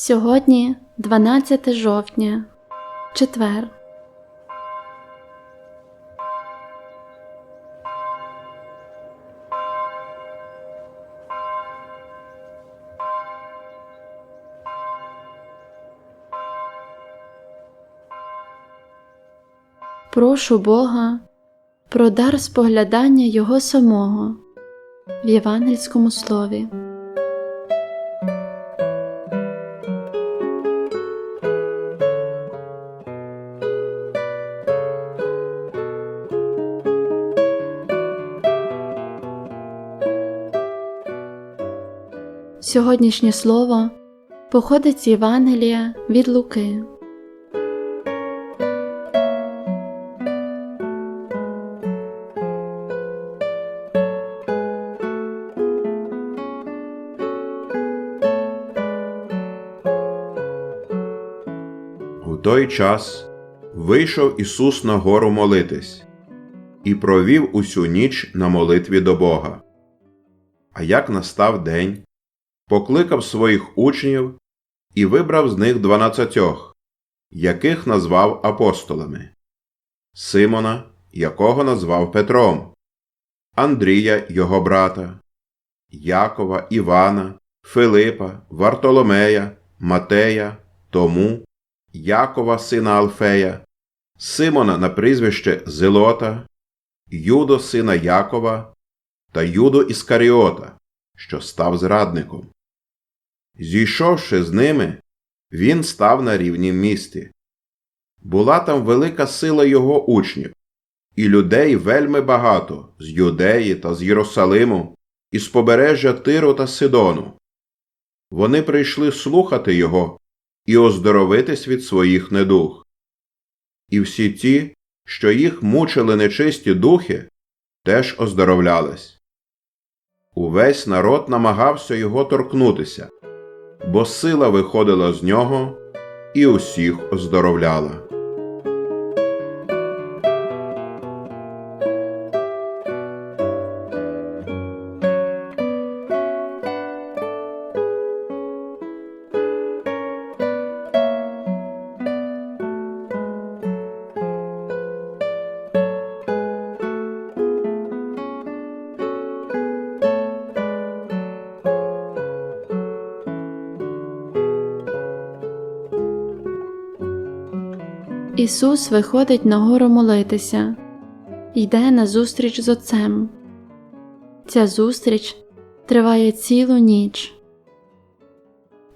Сьогодні 12 жовтня, четвер. Прошу Бога про дар споглядання Його самого в євангельському слові. Сьогоднішнє слово походить з Євангелія від Луки. У той час вийшов Ісус на гору молитись і провів усю ніч на молитві до Бога. А як настав день, покликав своїх учнів і вибрав з них дванадцятьох, яких назвав апостолами. Симона, якого назвав Петром, Андрія його брата, Якова, Івана, Филипа, Вартоломея, Матея, Тому, Якова, сина Алфея, Симона на прізвище Зелота, Юдо сина Якова. Та Юдо Іскаріота, що став зрадником. Зійшовши з ними, він став на рівнім місті. Була там велика сила його учнів, і людей вельми багато з Юдеї та з Єрусалиму, і з побережжя Тиру та Сидону. Вони прийшли слухати його і оздоровитись від своїх недуг. І всі ті, що їх мучили нечисті духи, теж оздоровлялись. Увесь народ намагався його торкнутися, бо сила виходила з нього і усіх оздоровляла. Ісус виходить на гору молитися, йде на зустріч з Отцем. Ця зустріч триває цілу ніч.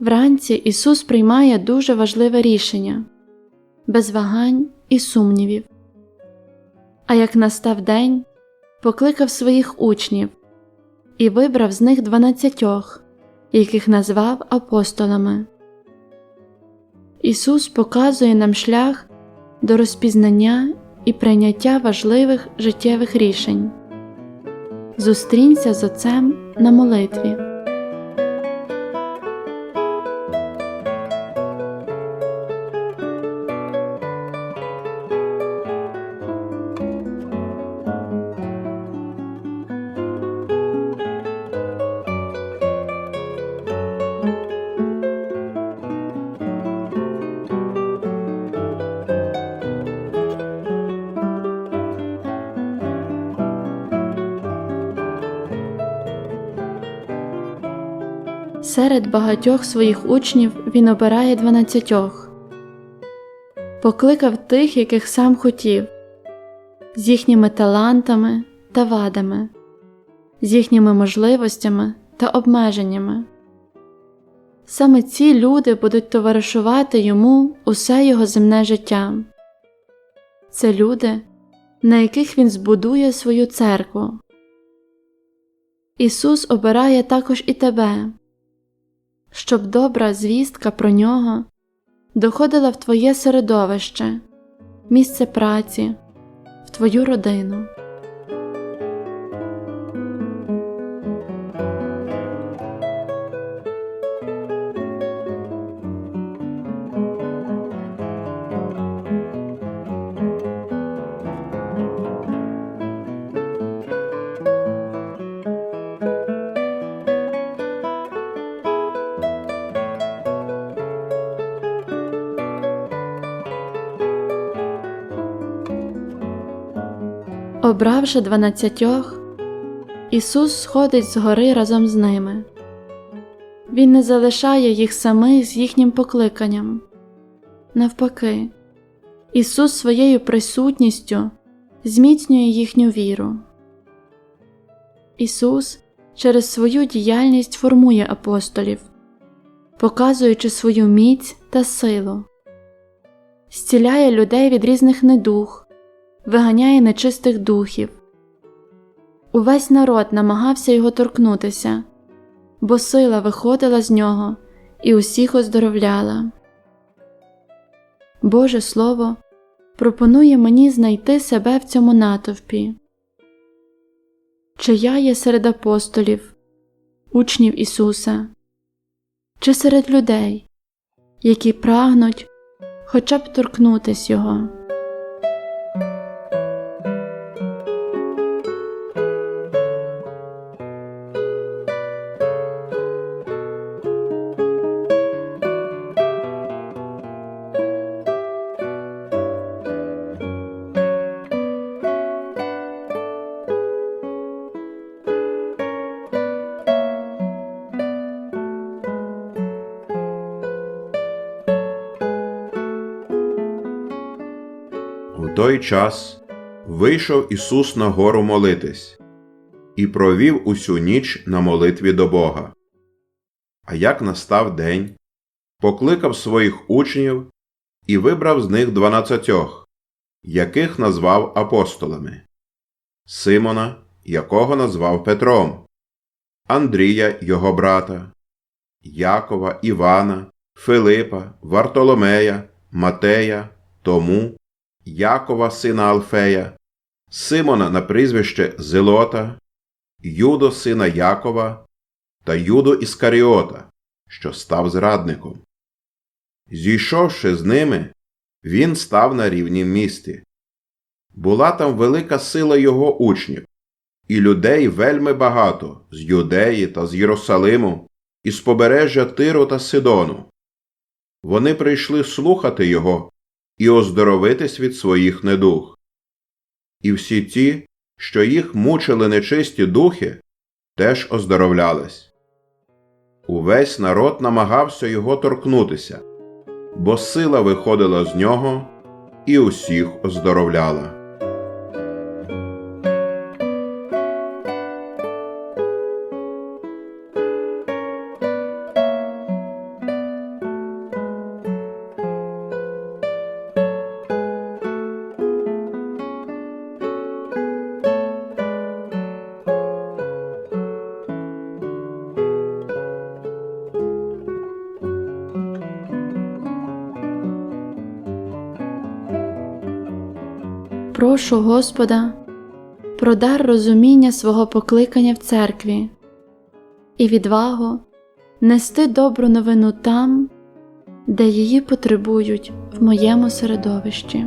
Вранці Ісус приймає дуже важливе рішення без вагань і сумнівів. А як настав день, покликав своїх учнів і вибрав з них дванадцятьох, яких назвав апостолами. Ісус показує нам шлях до розпізнання і прийняття важливих життєвих рішень. Зустрінься з Отцем на молитві. Серед багатьох своїх учнів він обирає дванадцятьох, покликав тих, яких сам хотів, з їхніми талантами та вадами, з їхніми можливостями та обмеженнями. Саме ці люди будуть товаришувати йому усе його земне життя. Це люди, на яких він збудує свою церкву. Ісус обирає також і тебе щоб добра звістка про нього доходила в твоє середовище, місце праці, в твою родину. Обравши дванадцятьох, Ісус сходить з гори разом з ними. Він не залишає їх самих з їхнім покликанням. Навпаки, Ісус своєю присутністю зміцнює їхню віру. Ісус через свою діяльність формує апостолів, показуючи свою міць та силу, зціляє людей від різних недух, виганяє нечистих духів. Увесь народ намагався його торкнутися, бо сила виходила з нього і усіх оздоровляла. Боже Слово пропонує мені знайти себе в цьому натовпі. Чи я є серед апостолів, учнів Ісуса, чи серед людей, які прагнуть хоча б торкнутись Його. Той час вийшов Ісус на гору молитись і провів усю ніч на молитві до Бога. А як настав день, покликав своїх учнів і вибрав з них дванадцятьох, яких назвав апостолами. Симона, якого назвав Петром, Андрія, його брата, Якова, Івана, Филипа, Вартоломея, Матея, Тому, Якова, сина Алфея, Симона на прізвище Зелота, Юдо сина Якова та Юдо Іскаріота, що став зрадником. Зійшовши з ними, він став на рівнім місті. Була там велика сила його учнів, і людей вельми багато з Юдеї та з Єрусалиму, і з побережжя Тиру та Сидону. Вони прийшли слухати його і оздоровитись від своїх недуг. І всі ті, що їх мучили нечисті духи, теж оздоровлялись. Увесь народ намагався його торкнутися, бо сила виходила з нього і усіх оздоровляла. Прошу Господа про дар розуміння свого покликання в церкві і відвагу нести добру новину там, де її потребують в моєму середовищі.